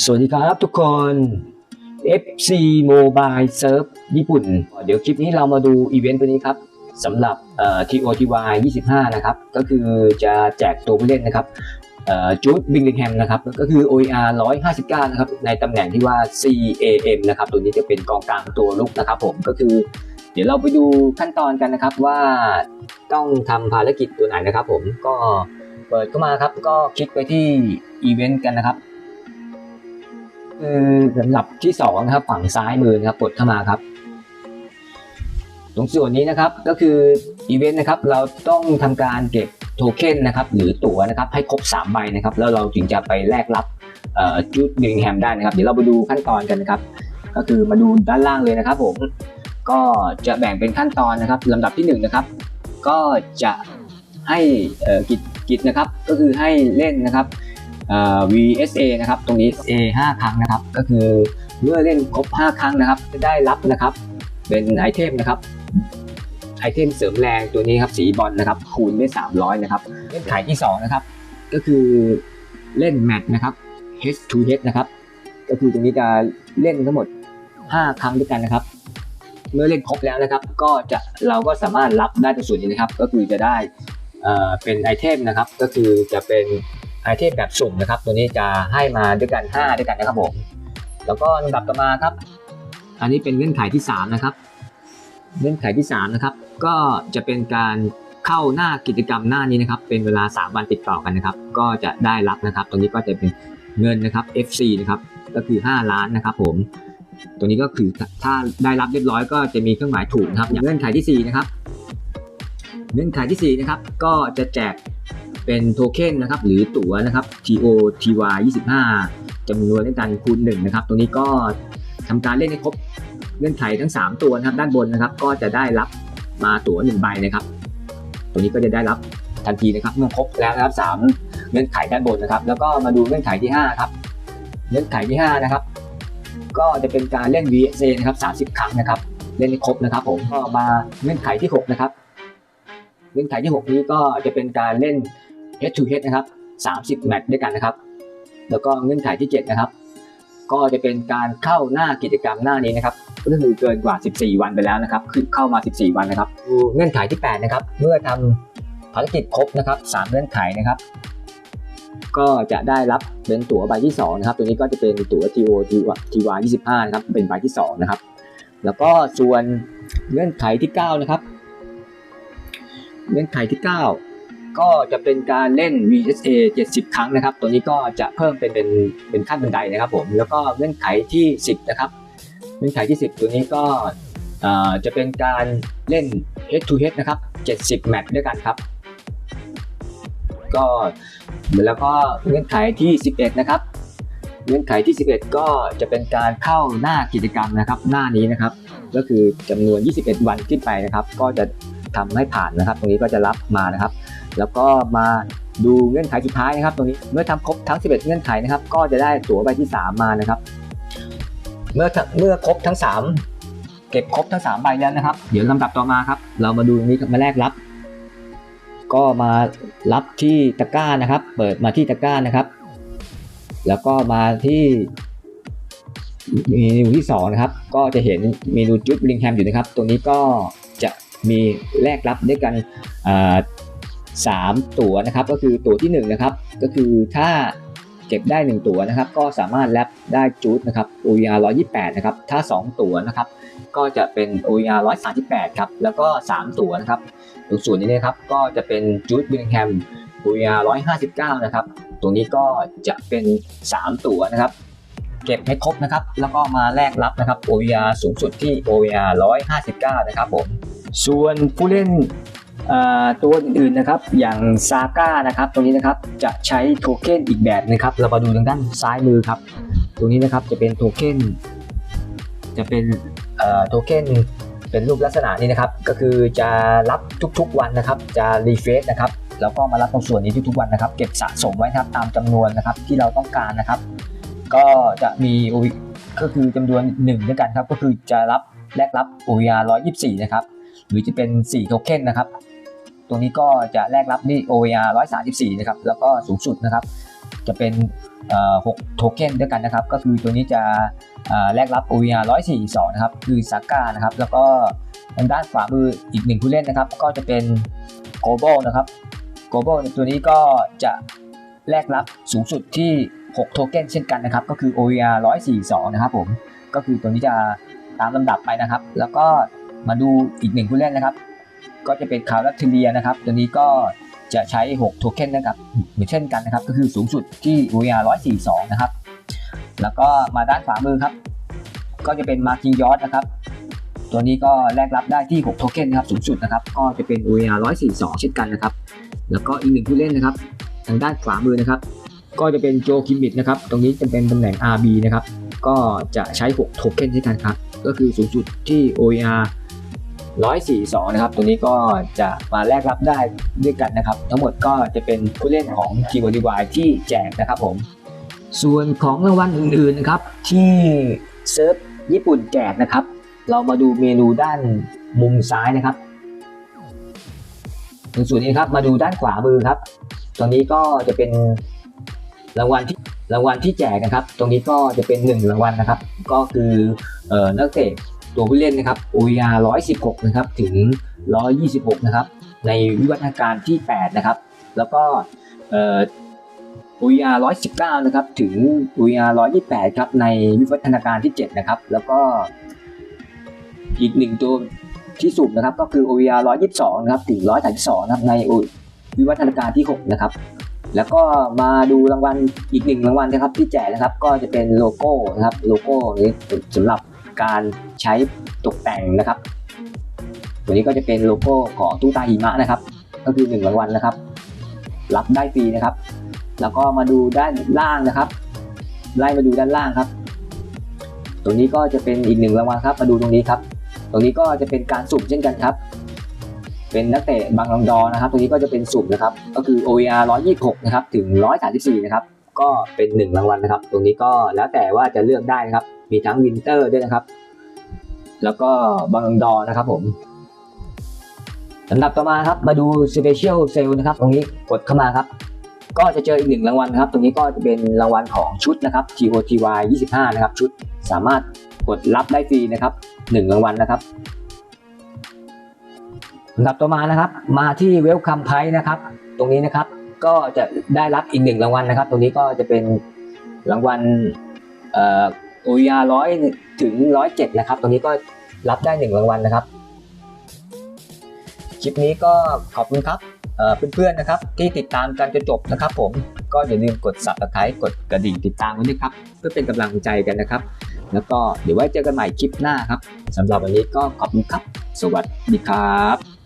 สวัสดีครับทุกคน FC Mobile Surf ญี่ปุ่น เดี๋ยวคลิปนี้เรามาดูอีเวนต์ตัวนี้ครับสำหรับเอ่อ TOTY 25 นะครับ ก็คือจะแจกตัวผู้เล่นนะครับจูดบิงลิงแฮมนะครับ ก็คือ OER 159 นะครับ ในตำแหน่งที่ว่า CAM นะครับ ตัวนี้จะเป็นกองกลางตัวลุกนะครับผมก็คือ เดี๋ยวเราไปดูขั้นตอนกันนะครับว่าต้องทำภารกิจตัวไหนนะครับผมก็เปิดเข้ามาครับก็คลิกไปที่อีเวนต์กันนะครับ คือสำหรับที่สองนะครับฝั่งซ้ายมือนะครับกดเข้ามาครับ ตรงส่วนนี้นะครับก็คืออีเวนต์นะครับเราต้องทำการเก็บโทเค็นนะครับหรือตั๋วนะครับให้ครบ 3 ใบนะครับแล้วเราถึงจะไปแลกรับจูดบิงแฮมได้นะครับ เดี๋ยวเราไปดูขั้นตอนกันนะครับ ก็คือมาดูด้านล่างเลยนะครับผมก็จะแบ่งเป็นขั้นตอนนะครับลำดับที่1นงนะครับ ก็จะให้กิจกิจนะครับก็คือให้เล่นนะครับ VSA นะครับตรงนี้ A 5 ครั้งนะครับ ก็คือเมื่อเล่นครบ 5 ครั้งนะครับ จะได้รับนะครับเป็นไอเทมนะครับไอเทมเสริมแรงตัวนี้ครับสีบอลนะครับคูณได้ 300 นะครับเงื่อนไขที่ 2 นะครับ ก็คือเล่นแมตช์นะครับ H to H นะครับ ก็คือตรงนี้จะเล่นทั้งหมด 5 ครั้งด้วยกันนะครับ เมื่อเล่นครบแล้วนะครับ ก็จะเราก็สามารถรับได้ตรงส่วนนี้นะครับ ก็คือจะได้เป็นไอเทมนะครับ ก็คือจะเป็น ไอเทมแบบสุ่มนะครับ ตัวนี้จะให้มาด้วยกัน 5 ด้วยกันนะครับผม แล้วก็ลำดับต่อมาครับ อันนี้เป็นเงื่อนไขที่ 3 นะครับ เงื่อนไขที่ 3 นะครับ ก็จะเป็นการเข้าหน้ากิจกรรมหน้านี้นะครับ เป็นเวลา 3 วันติดต่อกันนะครับ ก็จะได้รับนะครับ ตรงนี้ก็จะเป็นเงินนะครับ FC นะครับ ก็คือ 5 ล้านนะครับผม ตัวนี้ก็คือถ้าได้รับเรียบร้อยก็จะมีเครื่องหมายถูกนะครับ อย่างเงื่อนไขที่4นะครับ เงื่อนไขที่4นะครับ ก็จะแจก เป็นโทเค็นนะครับหรือตั๋วนะครับ TOTY 25จำนวนเล่นกันคูณ1นะครับตรงนี้ก็ทำการเล่นให้ครบเงื่อนไขทั้ง 3 ตัวนะครับ ด้านบนนะครับ ก็จะได้รับมาตั๋ว1ใบนะครับตรงนี้ก็จะได้รับทันทีนะครับเมื่อครบแล้วนะครับ3เงื่อนไขด้านบนนะครับ แล้วก็มาดูเงื่อนไขที่5ครับเงื่อนไขที่5นะครับก็จะเป็นการเล่น VSA นะครับ30 ครั้งนะครับ เล่นให้ครบนะครับผมก็มาเงื่อนไขที่ 6 นะครับ เงื่อนไขที่ 6 นี้ก็จะเป็นการเล่น head to head นะครับ 30 แมตช์ด้วยกันนะครับ แล้วก็เงื่อนไขที่ 7 นะครับ ก็จะเป็นการเข้าหน้ากิจกรรมหน้านี้นะครับก็คือเกินกว่า 14 วันไปแล้วนะครับคือเข้ามา 14 วันนะครับเงื่อนไขที่ 8 นะครับ เมื่อทำภารกิจครบนะครับ 3 เงื่อนไขนะครับ ก็จะได้รับเป็นตั๋วใบที่ 2 นะครับ ตัวนี้ก็จะเป็นตั๋ว TO TY 25 นะครับ เป็นใบที่ 2 นะครับ แล้วก็ส่วนเงื่อนไขที่ 9 นะครับ เงื่อนไขที่ 9 ก็จะเป็นการเล่น VSA 70 ครั้งนะครับ ตัวนี้ก็จะเพิ่มเป็นเป็นเป็นขั้นบันไดนะครับผม แล้วก็เงื่อนไขที่ 10 นะครับ เงื่อนไขที่ 10 ตัวนี้ก็จะเป็นการเล่น head to head นะครับ 70 แมตช์ด้วยกันครับ ก็แล้วก็เงื่อนไขที่ 11 นะครับ เงื่อนไขที่ 11 ก็จะเป็นการเข้าหน้ากิจกรรมนะครับ หน้านี้นะครับ ก็คือจำนวน 21 วันขึ้นไปนะครับ ก็จะทำให้ผ่านนะครับ ตรงนี้ก็จะรับมานะครับ แล้วก็มาดูเงื่อนไขสุดท้ายนะครับตรงนี้เมื่อทำครบทั้ง 11 เงื่อนไขนะครับ ก็จะได้ตั๋วใบที่ 3 มานะครับ เมื่อเมื่อครบทั้ง 3 เก็บครบทั้ง 3 ใบแล้วนะครับ เดี๋ยวลำดับต่อมาครับ เรามาดูตรงนี้มาแลกรับ ก็มารับที่ตะกร้านะครับ เปิดมาที่ตะกร้านะครับ แล้วก็มาที่เมนูที่สองนะครับ ก็จะเห็นเมนูจุดบิงแฮมอยู่นะครับ ตรงนี้ก็จะมีแลกรับด้วยกัน อ่าสามตั๋วนะครับก็คือตั๋วที่หนึ่งนะครับก็คือถ้าเก็บได้ 1 ตั๋วนะครับก็สามารถแลกได้จูดนะครับ OER 128นะครับถ้า 2 ตั๋วนะครับก็จะเป็น OER 138ครับแล้วก็ 3 ตั๋วนะครับตรงส่วนนี้นะครับก็จะเป็นจูดบิงแฮม OER 159นะครับตรงนี้ก็จะเป็น 3 ตั๋วนะครับเก็บให้ครบนะครับ แล้วก็มาแลกรับนะครับ OER สูงสุดที่ OER 159 นะครับผม ส่วนผู้เล่น ตัวอื่นๆนะครับอย่างซาก้านะครับตรงนี้นะครับจะใช้โทเค็นอีกแบบนะครับเรามาดูทางด้านซ้ายมือครับ ตรงนี้นะครับจะเป็นโทเค็นจะเป็นโทเค็นเป็นรูปลักษณะนี้นะครับ ก็คือจะรับทุกๆวันนะครับ จะรีเฟซนะครับแล้วก็มารับตรงส่วนนี้ทุกๆวันนะครับ เก็บสะสมไว้นะครับตามจำนวนนะครับที่เราต้องการนะครับ ก็จะมีก็คือจำนวนหนึ่งด้วยกันครับ ก็คือจะรับแลกรับ OER 124นะครับหรือจะเป็น4โทเค็นนะครับ ตรงนี้ก็จะแลกรับนี่ OER 134 นะครับ แล้วก็สูงสุดนะครับ จะเป็น6โทเค็นด้วยกันนะครับ ก็คือตัวนี้จะแลกรับ OVR 142 นะครับ คือซาก้านะครับ แล้วก็ทางด้านขวามืออีกหนึ่งผู้เล่นนะครับ ก็จะเป็น g o b a l นะครับ g o b a l ตัวนี้ก็จะแลกรับสูงสุดที่ 6 โทเค็นเช่นกันนะครับ ก็คือ OVR 142 นะครับผม ก็คือตัวนี้จะตามลำดับไปนะครับ แล้วก็มาดูอีกหนึ่งผู้เล่นนะครับ ก็จะเป็นคาร์ลัตเทเลียนะครับ ตัวนี้ก็จะใช้ 6 โทเค็นนะครับเหมือนเช่นกันนะครับ ก็คือสูงสุดที่ OER 142 นะครับ แล้วก็มาด้านขวามือครับ ก็จะเป็นมาร์คิงยอ s นะครับ ตัวนี้ก็แลกรับได้ที่ 6 โทเค็นนะครับ สูงสุดนะครับ ก็จะเป็น OER 142 เช่นกันนะครับ แล้วก็อีกหนึ่งผู้เล่นนะครับ ทางด้านขวามือนะครับ ก็จะเป็นโจคิมมิดนะครับ ตรงนี้จะเป็นตำแหน่ง RB นะครับ ก็จะใช้ 6 โทเค็นเช่นกันครับ ก็คือสูงสุดที่ OER 142 นะครับ ตัวนี้ก็จะมาแลกรับได้ด้วยกันนะครับ ทั้งหมดก็จะเป็นผู้เล่นของ g o d y ที่แจกนะครับผม ส่วนของรางวัลอื่นๆนะครับ ที่เซิร์ฟญี่ปุ่นแจกนะครับ เรามาดูเมนูด้านมุมซ้ายนะครับในส่วนนี้ครับมาดูด้านขวามือครับ ตรงนี้ก็จะเป็นรางวัลที่รางวัลที่แจกนะครับ ตรงนี้ก็จะเป็นหนึ่งรางวัลนะครับ ก็คือเอ่อนักเตะ ตัวผู้เล่นนะครับ OER 116 นะครับ ถึง 126 นะครับ ในวิวัฒนาการที่ 8 นะครับ แล้วก็เอ่อ OER 119 นะครับ ถึง OER 128 ครับ ในวิวัฒนาการที่ 7 นะครับ แล้วก็อีกหนึ่งตัวที่สุ่มนะครับ ก็คือ OER 122 นะครับ ถึง 132 นะครับ ในวิวัฒนาการที่ 6 นะครับแล้วก็มาดูรางวัลอีกหนึ่งรางวัลนะครับที่แจกนะครับ ก็จะเป็นโลโก้นะครับโลโก้นี้สำหรับ การใช้ตกแต่งนะครับ ตัวนี้ก็จะเป็นโลโก้ของตู้ตาหิมะนะครับ ก็คือหนึ่งรางวัลนะครับ รับได้ฟรีนะครับ แล้วก็มาดูด้านล่างนะครับ ไล่มาดูด้านล่างครับ ตรงนี้ก็จะเป็นอีกหนึ่งรางวัลครับ มาดูตรงนี้ครับ ตรงนี้ก็จะเป็นการสุ่มเช่นกันครับ เป็นนักเตะบางลองดอนะครับ ตรงนี้ก็จะเป็นสุ่มนะครับ ก็คือ OER 126 นะครับ ถึง 134 นะครับ ก็เป็นหนึ่งรางวัลนะครับ ตรงนี้ก็แล้วแต่ว่าจะเลือกได้นะครับ มีทั้งวินเตอร์ด้วยนะครับ แล้วก็บางดอนะครับผมสำหรับต่อมาครับมาดู Special Sale นะครับ ตรงนี้กดเข้ามาครับ ก็จะเจออีกหนึ่งรางวัลครับ ตรงนี้ก็จะเป็นรางวัลของชุดนะครับ TOTY 25 นะครับ ชุดสามารถกดรับได้ฟรีนะครับหนึ่งรางวัลนะครับสำหรับต่อมานะครับ มาที่ Welcome Prize นะครับ ตรงนี้นะครับก็จะได้รับอีกหนึ่งรางวัลนะครับ ตรงนี้ก็จะเป็นรางวัลเอ่อ OER ร้อยถึงร้อยเจ็ดนะครับ ตรงนี้ก็รับได้หนึ่งรางวัลนะครับ คลิปนี้ก็ขอบคุณครับเพื่อนๆนะครับ ที่ติดตามกันจนจบนะครับผมก็อย่าลืมกด subscribe กดกระดิ่งติดตามไว้ด้วยครับ เพื่อเป็นกำลังใจกันนะครับ แล้วก็เดี๋ยวไว้เจอกันใหม่คลิปหน้าครับสำหรับวันนี้ก็ขอบคุณครับ สวัสดีครับ